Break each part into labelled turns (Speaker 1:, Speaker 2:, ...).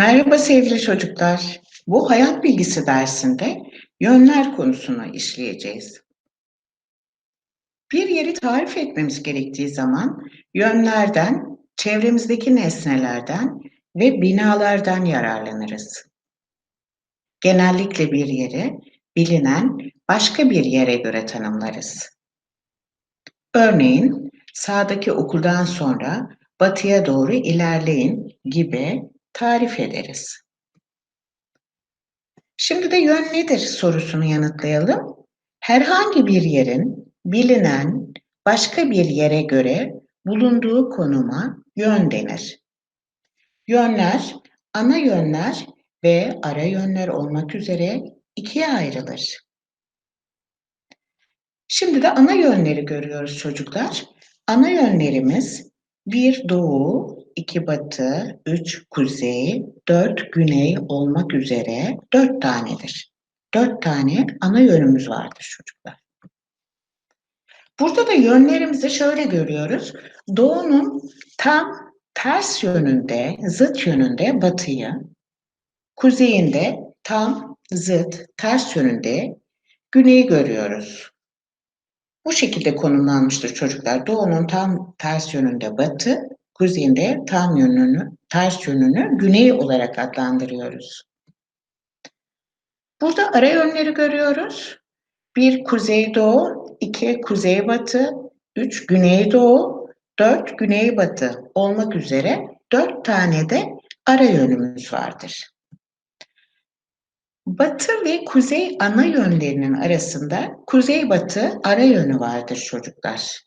Speaker 1: Merhaba sevgili çocuklar. Bu hayat bilgisi dersinde yönler konusunu işleyeceğiz. Bir yeri tarif etmemiz gerektiği zaman yönlerden, çevremizdeki nesnelerden ve binalardan yararlanırız. Genellikle bir yeri bilinen başka bir yere göre tanımlarız. Örneğin sağdaki okuldan sonra batıya doğru ilerleyin gibi tarif ederiz. Şimdi de yön nedir sorusunu yanıtlayalım. Herhangi bir yerin bilinen başka bir yere göre bulunduğu konuma yön denir. Yönler, ana yönler ve ara yönler olmak üzere ikiye ayrılır. Şimdi de ana yönleri görüyoruz çocuklar. Ana yönlerimiz bir doğu, 2 batı, 3 kuzey, 4 güney olmak üzere 4 tanedir. 4 tane ana yönümüz vardır çocuklar. Burada da yönlerimizi şöyle görüyoruz. Doğunun tam ters yönünde, zıt yönünde batıyı, kuzeyinde tam zıt, ters yönünde güneyi görüyoruz. Bu şekilde konumlanmıştır çocuklar. Doğunun tam ters yönünde batı, kuzeyinde tam yönünü, ters yönünü güney olarak adlandırıyoruz. Burada ara yönleri görüyoruz. Bir kuzeydoğu, iki kuzeybatı, üç güneydoğu, dört güneybatı olmak üzere dört tane de ara yönümüz vardır. Batı ve kuzey ana yönlerinin arasında kuzeybatı ara yönü vardır çocuklar.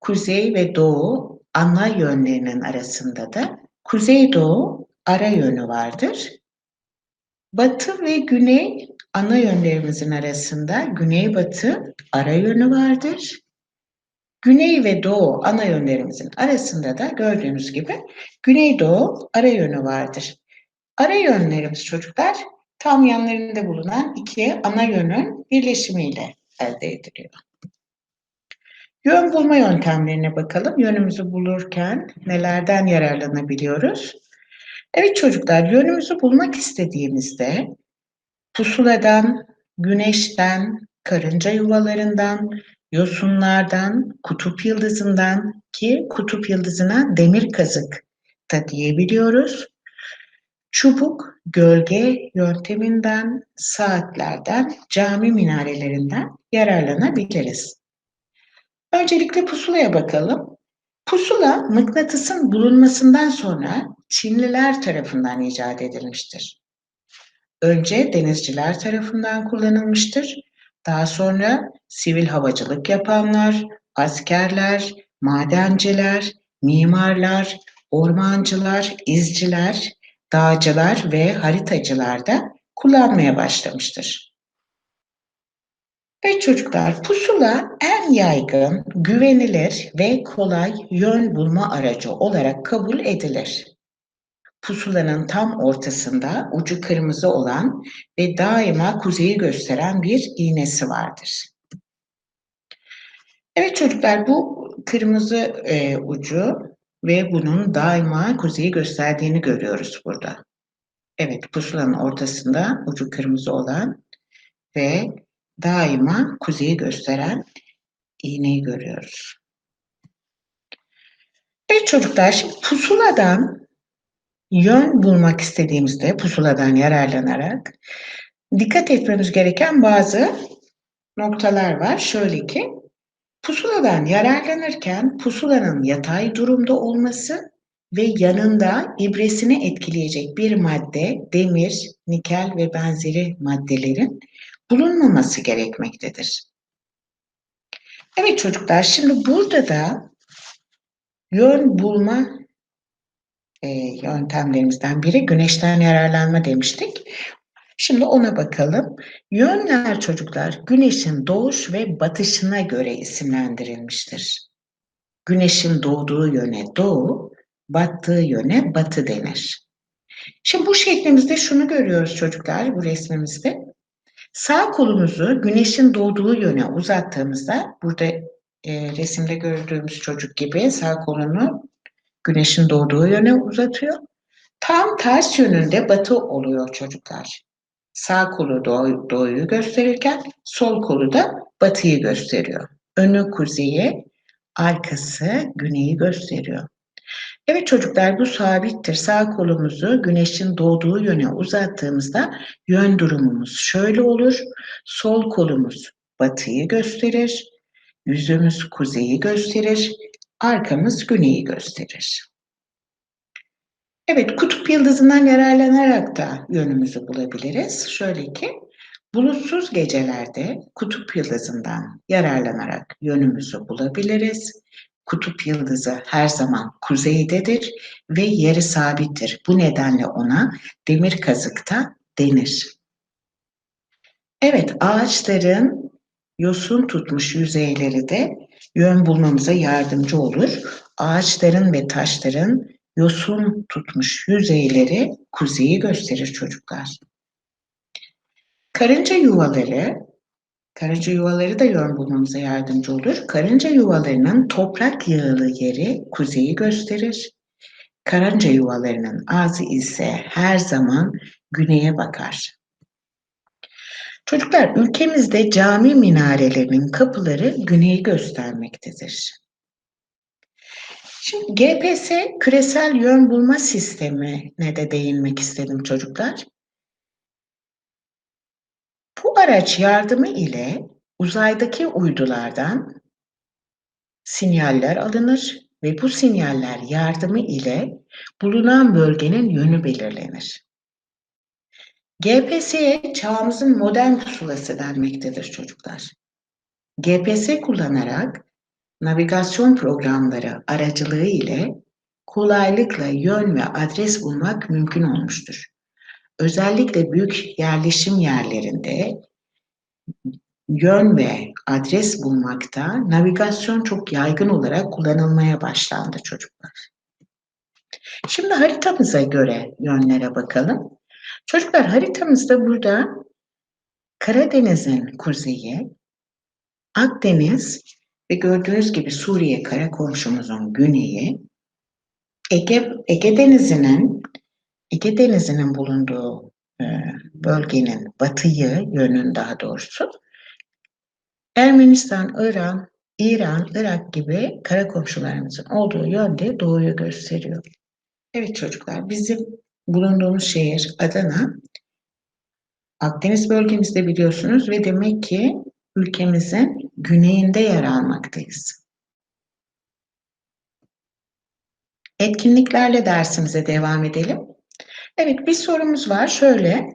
Speaker 1: Kuzey ve doğu ana yönlerinin arasında da kuzeydoğu ara yönü vardır. Batı ve güney ana yönlerimizin arasında güneybatı ara yönü vardır. Güney ve doğu ana yönlerimizin arasında da gördüğünüz gibi güneydoğu ara yönü vardır. Ara yönlerimiz çocuklar tam yanlarında bulunan iki ana yönün birleşimiyle elde ediliyor. Yön bulma yöntemlerine bakalım. Yönümüzü bulurken nelerden yararlanabiliyoruz? Evet çocuklar, yönümüzü bulmak istediğimizde pusuladan, güneşten, karınca yuvalarından, yosunlardan, kutup yıldızından ki kutup yıldızına demir kazık da diyebiliyoruz. Çubuk, gölge yönteminden, saatlerden, cami minarelerinden yararlanabiliriz. Öncelikle pusulaya bakalım. Pusula mıknatısın bulunmasından sonra Çinliler tarafından icat edilmiştir. Önce denizciler tarafından kullanılmıştır. Daha sonra sivil havacılık yapanlar, askerler, madenciler, mimarlar, ormancılar, izciler, dağcılar ve haritacılar da kullanmaya başlamıştır. Evet çocuklar, pusula en yaygın, güvenilir ve kolay yön bulma aracı olarak kabul edilir. Pusulanın tam ortasında ucu kırmızı olan ve daima kuzeyi gösteren bir iğnesi vardır. Evet çocuklar, bu kırmızı e, ucu ve bunun daima kuzeyi gösterdiğini görüyoruz burada. Evet, pusulanın ortasında ucu kırmızı olan ve daima kuzeyi gösteren iğneyi görüyoruz. Evet çocuklar şimdi pusuladan yön bulmak istediğimizde pusuladan yararlanarak dikkat etmemiz gereken bazı noktalar var. Şöyle ki pusuladan yararlanırken pusulanın yatay durumda olması ve yanında ibresini etkileyecek bir madde, demir, nikel ve benzeri maddelerin bulunmaması gerekmektedir. Evet çocuklar, şimdi burada da yön bulma e, yöntemlerimizden biri güneşten yararlanma demiştik. Şimdi ona bakalım. Yönler çocuklar güneşin doğuş ve batışına göre isimlendirilmiştir. Güneşin doğduğu yöne doğu, battığı yöne batı denir. Şimdi bu şeklimizde şunu görüyoruz çocuklar bu resmimizde. Sağ kolumuzu güneşin doğduğu yöne uzattığımızda burada e, resimde gördüğümüz çocuk gibi sağ kolunu güneşin doğduğu yöne uzatıyor. Tam ters yönünde batı oluyor çocuklar. Sağ kolu doğu, doğuyu gösterirken sol kolu da batıyı gösteriyor. Önü kuzeyi, arkası güneyi gösteriyor. Evet çocuklar bu sabittir. Sağ kolumuzu güneşin doğduğu yöne uzattığımızda yön durumumuz şöyle olur. Sol kolumuz batıyı gösterir. Yüzümüz kuzeyi gösterir. Arkamız güneyi gösterir. Evet, kutup yıldızından yararlanarak da yönümüzü bulabiliriz. Şöyle ki, bulutsuz gecelerde kutup yıldızından yararlanarak yönümüzü bulabiliriz. Kutup yıldızı her zaman kuzeydedir ve yeri sabittir. Bu nedenle ona demir kazıkta denir. Evet, ağaçların yosun tutmuş yüzeyleri de yön bulmamıza yardımcı olur. Ağaçların ve taşların yosun tutmuş yüzeyleri kuzeyi gösterir çocuklar. Karınca yuvaları, karınca yuvaları da yön bulmamıza yardımcı olur. Karınca yuvalarının toprak yağılı yeri kuzeyi gösterir. Karınca yuvalarının ağzı ise her zaman güneye bakar. Çocuklar ülkemizde cami minarelerinin kapıları güneyi göstermektedir. Şimdi GPS küresel yön bulma sistemi ne de değinmek istedim çocuklar. Bu araç yardımı ile uzaydaki uydulardan sinyaller alınır ve bu sinyaller yardımı ile bulunan bölgenin yönü belirlenir. GPS'ye çağımızın modern pusulası denmektedir çocuklar. GPS kullanarak navigasyon programları aracılığı ile kolaylıkla yön ve adres bulmak mümkün olmuştur. Özellikle büyük yerleşim yerlerinde yön ve adres bulmakta navigasyon çok yaygın olarak kullanılmaya başlandı çocuklar. Şimdi haritamıza göre yönlere bakalım. Çocuklar haritamızda burada Karadeniz'in kuzeyi, Akdeniz ve gördüğünüz gibi Suriye kara komşumuzun güneyi, Ege, Ege Denizi'nin Ege Denizi'nin bulunduğu e, bölgenin batıyı yönün daha doğrusu Ermenistan, İran, İran, Irak gibi kara komşularımızın olduğu yönde doğuyu gösteriyor. Evet çocuklar bizim bulunduğumuz şehir Adana. Akdeniz bölgemizde biliyorsunuz ve demek ki ülkemizin güneyinde yer almaktayız. Etkinliklerle dersimize devam edelim. Evet bir sorumuz var şöyle.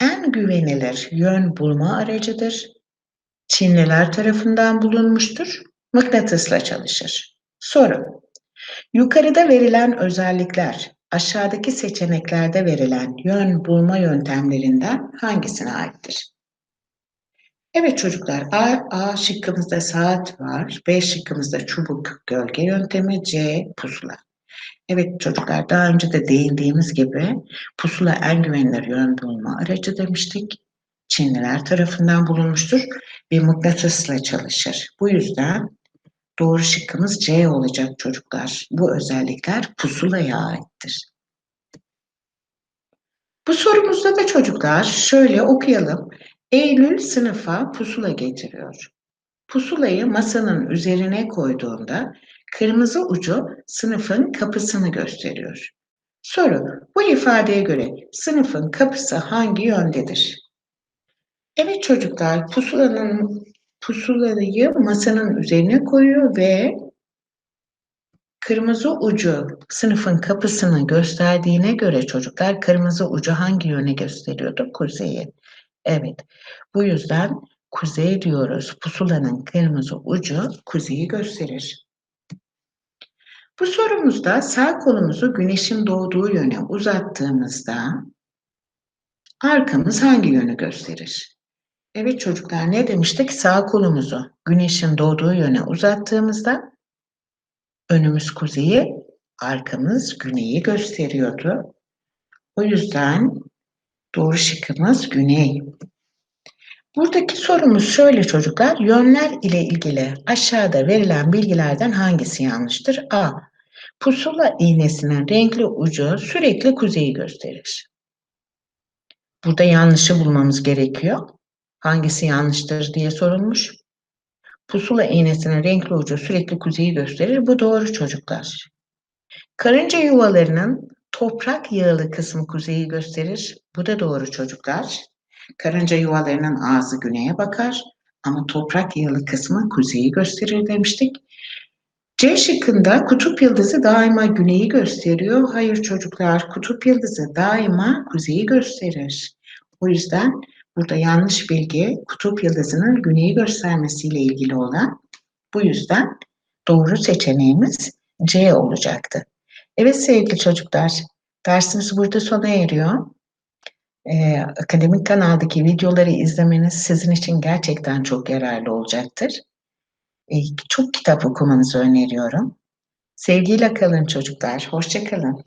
Speaker 1: En güvenilir yön bulma aracıdır. Çinliler tarafından bulunmuştur. Mıknatısla çalışır. Soru. Yukarıda verilen özellikler aşağıdaki seçeneklerde verilen yön bulma yöntemlerinden hangisine aittir? Evet çocuklar A, A şıkkımızda saat var. B şıkkımızda çubuk gölge yöntemi. C pusula. Evet çocuklar daha önce de değindiğimiz gibi pusula en güvenilir yön bulma aracı demiştik. Çinliler tarafından bulunmuştur ve mıknatısla çalışır. Bu yüzden doğru şıkkımız C olacak çocuklar. Bu özellikler pusulaya aittir. Bu sorumuzda da çocuklar şöyle okuyalım. Eylül sınıfa pusula getiriyor. Pusulayı masanın üzerine koyduğunda kırmızı ucu sınıfın kapısını gösteriyor. Soru, bu ifadeye göre sınıfın kapısı hangi yöndedir? Evet çocuklar, pusulanın pusulayı masanın üzerine koyuyor ve kırmızı ucu sınıfın kapısını gösterdiğine göre çocuklar kırmızı ucu hangi yöne gösteriyordu? Kuzeye. Evet. Bu yüzden kuzey diyoruz. Pusulanın kırmızı ucu kuzeyi gösterir. Bu sorumuzda sağ kolumuzu güneşin doğduğu yöne uzattığımızda arkamız hangi yönü gösterir? Evet çocuklar ne demiştik? Sağ kolumuzu güneşin doğduğu yöne uzattığımızda önümüz kuzeyi, arkamız güneyi gösteriyordu. O yüzden doğru şıkkımız güney. Buradaki sorumuz şöyle çocuklar, yönler ile ilgili aşağıda verilen bilgilerden hangisi yanlıştır? A. Pusula iğnesinin renkli ucu sürekli kuzeyi gösterir. Burada yanlışı bulmamız gerekiyor. Hangisi yanlıştır diye sorulmuş. Pusula iğnesinin renkli ucu sürekli kuzeyi gösterir. Bu doğru çocuklar. Karınca yuvalarının toprak yağlı kısmı kuzeyi gösterir. Bu da doğru çocuklar. Karınca yuvalarının ağzı güneye bakar ama toprak yağlı kısmı kuzeyi gösterir demiştik. C şıkkında kutup yıldızı daima güneyi gösteriyor. Hayır çocuklar, kutup yıldızı daima kuzeyi gösterir. O yüzden burada yanlış bilgi kutup yıldızının güneyi göstermesiyle ilgili olan. Bu yüzden doğru seçeneğimiz C olacaktı. Evet sevgili çocuklar, dersimiz burada sona eriyor. Ee, akademik kanaldaki videoları izlemeniz sizin için gerçekten çok yararlı olacaktır. Ee, çok kitap okumanızı öneriyorum. Sevgiyle kalın çocuklar, hoşçakalın.